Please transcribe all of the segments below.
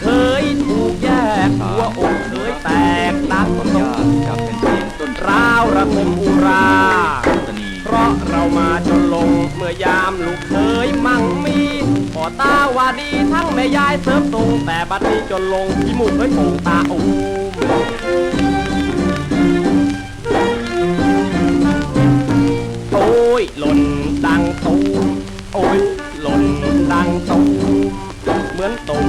เคยถูกแยกหัวอกเคยแตกตักตกจะเป็นเสียงต้นราวระทมอุรา เพราะเรามาจนลงเมื่อยามลูกเคยมั่งมีพ่อตาว่าดีทั้งแม่ยายเสริมตรงแต่บัดนี้จนลงที่มุกเฮ้ยปูตาอูโอ้ยหล่นดังตุ้มโอ้ยหล่นดังตุ้มเหมือนตุ้ม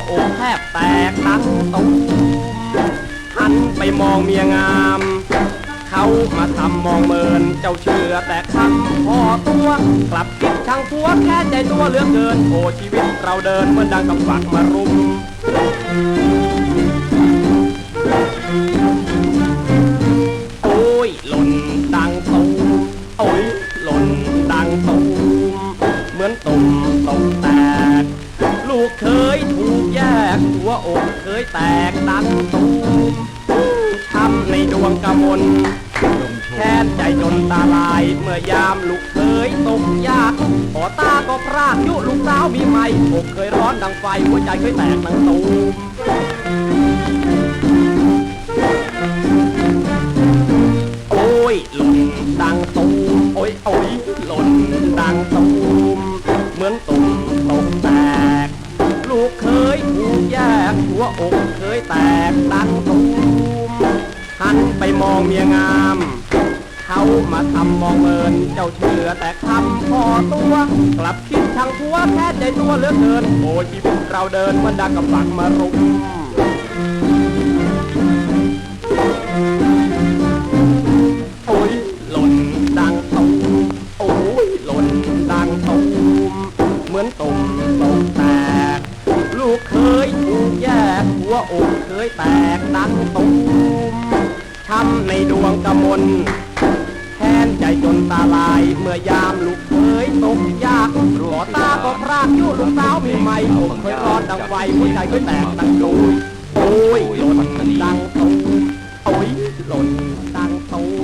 กหัวอกแทบแตกดังตูมหันไปมองเมียงาม เขามาทำมองเมินเจ้าเชื่อแต่คำพอตัวกลับคิดช่างพัวแค่ใจตัวเหลือกเกินโอ้ชีวิตเราเดินเหมือนดังกับฝักมารุมโอ้ยหล่นดังตูมโอ้ยหล่นดังตูมเหมือนตุ่มตกแตกลูกเคยถู กแยกหัวอกเคยแตกดังตูมช้ำในดวงกมลแค้นใจจนตาลาย เมื่อยามลูกเคยตกยากขอตาก็พรากยุลูกสาวมีไหมอกเคยร้อนดังไฟ หัวใจเคยแตกดังตูมโอ้ยหล่นดังตูมโอ้ยโอ้ยหล่นดังตูม แยกหัวอกเคยแตกดังตูมหันไปมองเมียงาม เขามาทำมองเมินเจ้าเชื่อแต่คำพอตัว กลับคิดทางผัวแค่ใจตัวเหลือเกิน โอ้ชีวิตเราเดินมันดังกับฝักมารุมโอ้ยหล่นดังตูมโอ้ยหล่นดังตูมเหมือนตุ่มตกแตก ลูกเคย วอกเคยแตกดังตุ้มช้ำในดวงกมลแทนใจจนตาลาย เมื่อยามลูกเคยตกยากหัวตาก็พรากยู่ลูกสาวมีไหมผมเคยร้อนดังไฟหัวใจเคยแตกดังดุยโอ้ยหล่นดังตุ้มโอ้ยหล่นดังตุ้ม